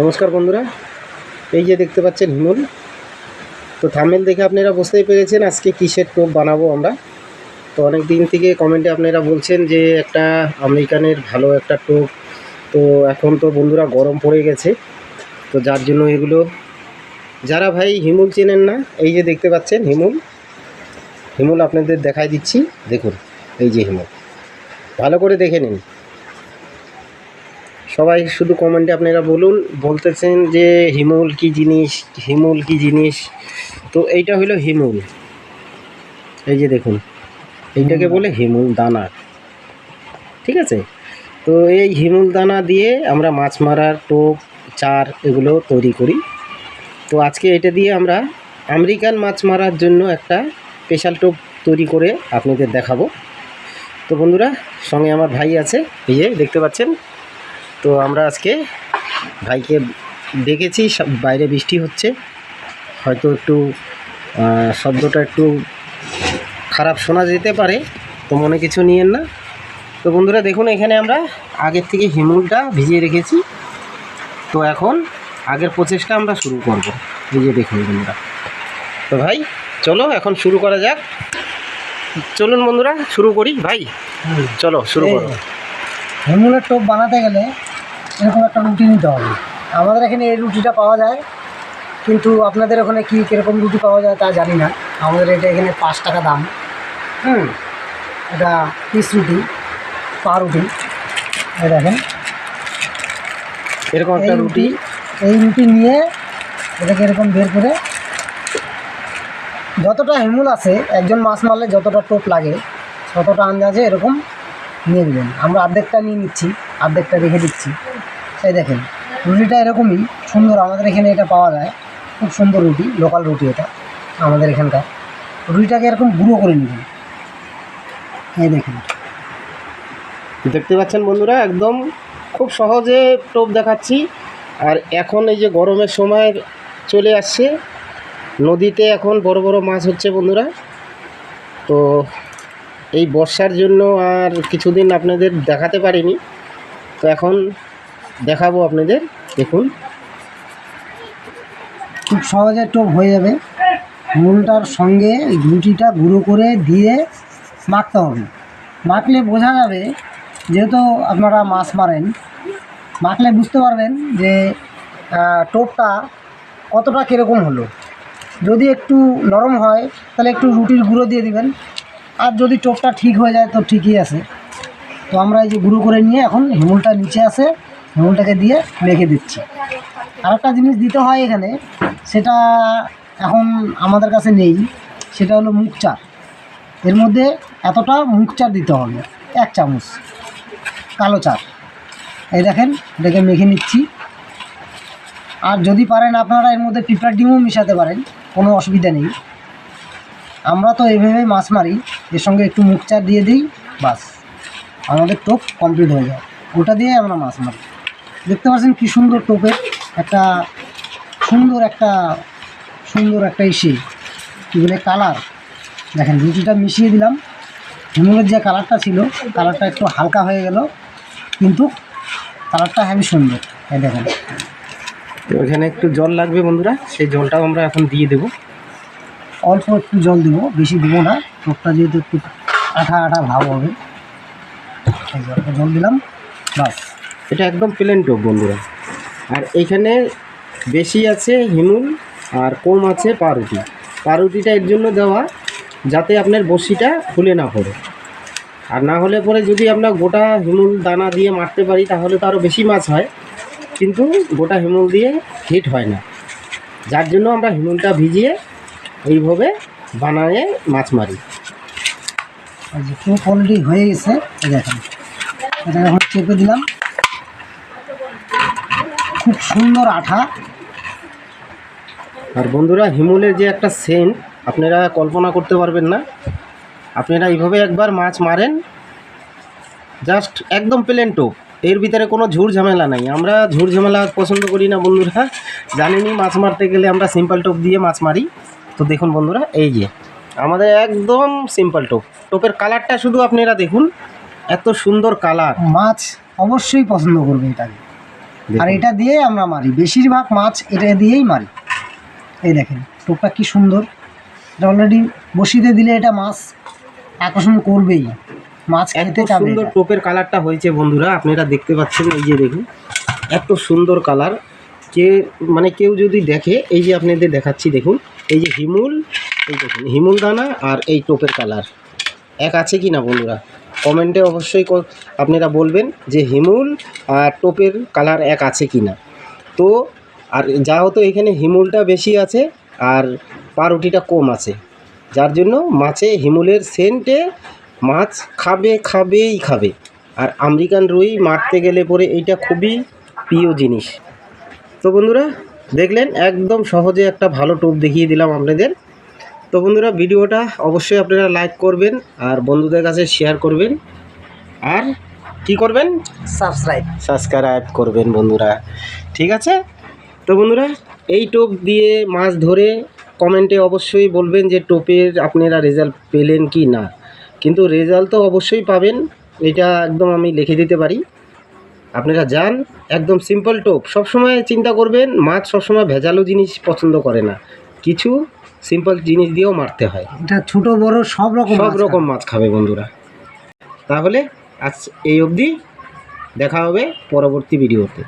নমস্কার বন্ধুরা, এই যে দেখতে পাচ্ছেন হিমুল। তো থামেল দেখে আপনারা বুঝতেই পেরেছেন আজকে কিসের টোপ বানাবো আমরা। তো অনেক দিন থেকে কমেন্টে আপনারা বলছেন যে একটা আমেরিকানের ভালো একটা টোপ তো এখন তো বন্ধুরা গরম পড়ে গেছে। তো যার জন্য এগুলো, যারা ভাই হিমুল চেনেন না, এই যে দেখতে পাচ্ছেন হিমুল। হিমুল আপনাদের দেখাই দিচ্ছি, দেখুন, এই যে হিমুল। ভালো করে দেখে নিন। সবাই শুধু কমেন্টে আপনারা বলুন, বলতেছেন যে হিমুল কি জিনিস, হিমুল কি জিনিস? তো এইটা হলো হিমুল। এই যে দেখুন, এইটাকে বলে হিমুল দানা। ঠিক আছে? তো এই হিমুল দানা দিয়ে আমরা মাছ মারার টোপ, চার এগুলো তৈরি করি। তো আজকে এটা দিয়ে আমরা আমেরিকান মাছ মারার জন্য একটা স্পেশাল টোপ তৈরি করে আপনাদের দেখাবো। তো বন্ধুরা, সঙ্গে আমার ভাই আছে, এই দেখতে পাচ্ছেন তো আমরা আজকে ভাইকে দেখেছি সব- বাইরে বৃষ্টি হচ্ছে। হয়তো একটু শব্দটা একটু খারাপ শোনা যেতে পারে তো মনে কিছু নিয়েন না। তো বন্ধুরা দেখুন এখানে আমরা আগের থেকে হিমুলটা ভিজিয়ে রেখেছি। তো এখন আগের প্রচেষ্টা আমরা শুরু করব। এই যে দেখুন বন্ধুরা। তো ভাই চলো এখন শুরু করা যাক। চলুন বন্ধুরা শুরু করি। ভাই চলো শুরু করো। হেমুলের টোপ বানাতে গেলে এরকম একটা রুটি নিতে হবে। আমাদের এখানে এই রুটিটা পাওয়া যায় কিন্তু আপনাদের ওখানে কী কীরকম রুটি পাওয়া যায় তা জানি না। আমাদের এটা এখানে পাঁচ টাকা দাম। হুম এটা পিস রুটি পা রুটি। দেখেন। এরকম একটা রুটি এই রুটি নিয়ে এটাকে এরকম বের করে যতটা হেমুল আছে একজন মাছ মারলে যতটা টোপ লাগে ততটা আন্দাজে এরকম নিয়ে নেবেন। আমরা অর্ধেকটা নিয়ে নিচ্ছি অর্ধেকটা রেখে দিচ্ছি। এই দেখেন, রুটিটা এরকমই সুন্দর আমাদের এখানে এটা পাওয়া যায়। খুব সুন্দর রুটি লোকাল রুটি এটা আমাদের এখানকার। রুটিটাকে এরকম গুঁড়ো করে নেবেন। এই দেখেন। দেখতে পাচ্ছেন বন্ধুরা, একদম খুব সহজে টোপ দেখাচ্ছি। আর এখন এই যে গরমের সময় চলে আসছে, নদীতে এখন বড় বড় মাছ হচ্ছে বন্ধুরা। তো এই বর্ষার জন্য আর কিছুদিন আপনাদের দেখাতে পারিনি। তো এখন দেখাবো আপনাদের, দেখুন। খুব সহজে টোপ হয়ে যাবে। মূলটার সঙ্গে রুটিটা গুঁড়ো করে দিয়ে মাখতে হবে। মাখলে বোঝা যাবে, যেহেতু আপনারা মাছ মারেন, মাখলে বুঝতে পারবেন যে টোপটা কতটা কীরকম হলো। যদি একটু নরম হয়, তাহলে একটু রুটির গুঁড়ো দিয়ে দিবেন। আর যদি টোপটা ঠিক হয়ে যায়, তো ঠিকই আছে। তো আমরা এই যে গুঁড়ো করে নিয়ে এখন হিমুলটা নিচে আছে। হিমুলটাকে দিয়ে মেখে দিচ্ছি। আরেকটা জিনিস দিতে হয় এখানে, সেটা এখন আমাদের কাছে নেই, সেটা হলো মুখ চার এর মধ্যে এতটা মুখ চার দিতে হবে, এক চামচ কালো চার এই দেখেন, এটাকে মেখে নিচ্ছি। আর যদি পারেন আপনারা এর মধ্যে পিঁপড়ার ডিমও মিশাতে পারেন, কোনো অসুবিধা নেই। আমরা তো এইভাবে মাছ মারি, এর সঙ্গে একটু মুখ চার দিয়ে দিই, বাস। আমাদের টোপ কমপ্লিট হয়ে যায়। ওটা দিয়ে আমরা মাছ মারি। দেখতে পাচ্ছেন কি সুন্দর টোপের একটা সুন্দর একটা সুন্দর একটা ইসে। কী বলে কালার। দেখেন রুটিটা মিশিয়ে দিলাম। হিমুলের যে কালারটা ছিল কালারটা একটু হালকা হয়ে গেল কিন্তু কালারটা হেবি সুন্দর। এই দেখেন। তো এখানে একটু জল লাগবে বন্ধুরা সেই জলটাও আমরা এখন দিয়ে দেবো। অল্প একটু জল দেবো বেশি দেবো না। টোপটা যেহেতু একটু আঠা আঠা ভাব হবে জল দিলাম বাস। এটা একদম প্লেন টোপ বন্ধুরা। আর এইখানে বেশি আছে হিমুল আর কম আছে পাউরুটি। পাউরুটিটা এর জন্য দেওয়া যাতে আপনার বড়শিটা খুলে না পড়ে। আর না হলে পরে যদি আমরা গোটা হিমুল দানা দিয়ে মারতে পারি, তাহলে তো আরও বেশি মাছ হয়। কিন্তু গোটা হিমুল দিয়ে হিট হয় না। যার জন্য আমরা হিমুলটা ভিজিয়ে এইভাবে বানায়ে মাছ মারি। অলরেডি হয়ে গেছে দেখেন। এটা এখন চেপে দিলাম। খুব সুন্দর আঠা। আর বন্ধুরা হিমুলের যে একটা সেন্ট আপনারা কল্পনা করতে পারবেন না। আপনারা এইভাবে একবার মাছ মারেন। জাস্ট একদম প্লেন টোপ। এর ভিতরে কোনো ঝুর ঝামেলা নাই। আমরা ঝুর ঝামেলা পছন্দ করি না বন্ধুরা। জানেনই মাছ মারতে গেলে আমরা সিম্পল টোপ দিয়ে মাছ মারি। তো দেখুন বন্ধুরা এই যে আমাদের একদম সিম্পল টোপ। টোপের কালারটা শুধু আপনারা দেখুন এত সুন্দর কালার মাছ অবশ্যই পছন্দ করবে এটাকে। আর এটা দিয়েই আমরা মারি। বেশিরভাগ মাছ এটা দিয়েই মারি। এই দেখেন টোপটা কি সুন্দর। এটা অলরেডি বসিতে দিলে এটা মাছ আকর্ষণ করবেই। মাছ খেতে চাবে সুন্দর টোপের কালারটা হয়েছে বন্ধুরা আপনি এটা দেখতে পাচ্ছেন এই যে দেখুন। এত সুন্দর কালার। কে মানে কেউ যদি দেখে এই যে আপনাদের দেখাচ্ছি দেখুন। এই যে হিমুল এই দেখুন হিমুল দানা আর এই টোপের কালার। এক আছে কি না বন্ধুরা? কমেন্টে অবশ্যই আপনারা বলবেন যে হিমুল আর টোপের কালার এক আছে কি না। তো আর যা হতো এখানে হিমুলটা বেশি আছে আর পাউরুটিটা কম আছে। যার জন্য মাছে হিমুলের সেন্টে মাছ খাবে খাবেই খাবে। আর আমেরিকান রুই মারতে গেলে পরে এইটা খুবই প্রিয় জিনিস। তো বন্ধুরা, দেখলেন একদম সহজে একটা ভালো টোপ দেখিয়ে দিলাম আপনাদের। তো বন্ধুরা ভিডিওটা অবশ্যই আপনারা লাইক করবেন আর বন্ধুদের কাছে শেয়ার করবেন। আর কি করবেন? সাবস্ক্রাইব সাবস্ক্রাইব করবেন বন্ধুরা। ঠিক আছে? তো বন্ধুরা এই টোপ দিয়ে মাছ ধরে কমেন্টে অবশ্যই বলবেন যে টোপের আপনারা রেজাল্ট পেলেন কি না। কিন্তু রেজাল্ট তো অবশ্যই পাবেন এটা একদম আমি লিখে দিতে পারি। আপনারা যান একদম সিম্পল টোপ। সবসময় চিন্তা করবেন মাছ সবসময় ভেজালো জিনিস পছন্দ করে না। কিছু সিম্পল জিনিস দিয়েও মারতে হয়। এটা ছোট বড় সব রকম সব রকম মাছ খাবে বন্ধুরা। তাহলে আজ এই অবধি দেখা হবে পরবর্তী ভিডিওতে